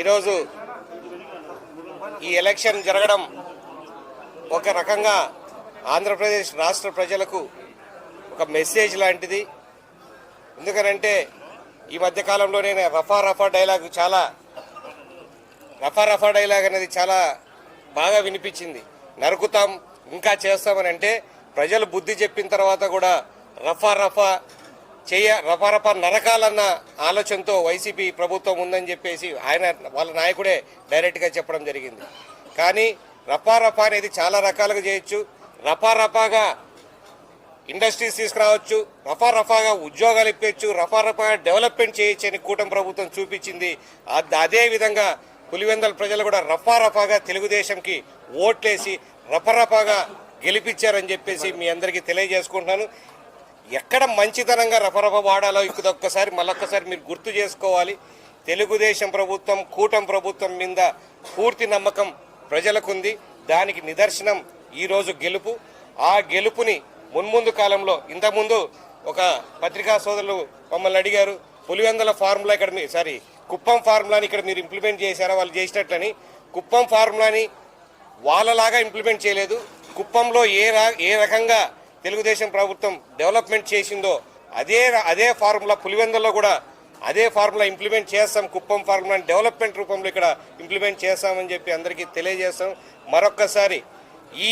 ఈరోజు ఈ ఎలక్షన్ జరగడం ఒక రకంగా ఆంధ్రప్రదేశ్ రాష్ట్ర ప్రజలకు ఒక మెసేజ్ లాంటిది. ఎందుకనంటే ఈ మధ్యకాలంలో నేను రఫా రఫా డైలాగ్ చాలా రఫా రఫా డైలాగ్ అనేది చాలా బాగా వినిపించింది. నరుకుతాం ఇంకా చేస్తామని అంటే ప్రజలు బుద్ధి చెప్పిన తర్వాత కూడా రఫా రఫా చేయ రఫా నరకాలన్న ఆలోచనతో వైసీపీ ప్రభుత్వం ఉందని చెప్పేసి ఆయన వాళ్ళ నాయకుడే డైరెక్ట్గా చెప్పడం జరిగింది. కానీ రఫా అనేది చాలా రకాలుగా చేయొచ్చు. రఫారఫాగా ఇండస్ట్రీస్ తీసుకురావచ్చు. రఫారఫాగా ఉద్యోగాలు ఇప్పించు రఫారఫాగా డెవలప్మెంట్ చేయొచ్చు అని కూటమి ప్రభుత్వం చూపించింది. అదేవిధంగా అదే విధంగా పులివెందల ప్రజలు కూడా రఫారఫాగా తెలుగుదేశంకి ఓట్లేసి రఫరఫాగా గెలిపించారని చెప్పేసి మీ అందరికీ తెలియజేసుకుంటున్నాను. ఎక్కడ మంచితనంగా రఫరఫ వాడాలో ఇక్కడొక్కసారి మళ్ళొక్కసారి మీరు గుర్తు చేసుకోవాలి. తెలుగుదేశం ప్రభుత్వం కూటమి ప్రభుత్వం మీద పూర్తి నమ్మకం ప్రజలకుంది. దానికి నిదర్శనం ఈరోజు గెలుపు. ఆ గెలుపుని మున్ముందు కాలంలో ఇంతకుముందు ఒక పత్రికా సోదరులు మమ్మల్ని అడిగారు పులివెందల ఫార్ములా ఇక్కడ మీ సారీ కుప్పం ఫార్ములాని ఇక్కడ మీరు ఇంప్లిమెంట్ చేశారా? వాళ్ళు చేసినట్లని. కుప్పం ఫార్ములాని వాళ్ళలాగా ఇంప్లిమెంట్ చేయలేదు. కుప్పంలో ఏ రా ఏ రకంగా తెలుగుదేశం ప్రభుత్వం డెవలప్మెంట్ చేసిందో అదే అదే ఫార్ములా పులివెందుల్లో కూడా అదే ఫార్ములా ఇంప్లిమెంట్ చేస్తాం కుప్పం ఫార్ములాని డెవలప్మెంట్ రూపంలో ఇక్కడ ఇంప్లిమెంట్ చేస్తామని చెప్పి అందరికీ తెలియజేస్తాం. మరొక్కసారి ఈ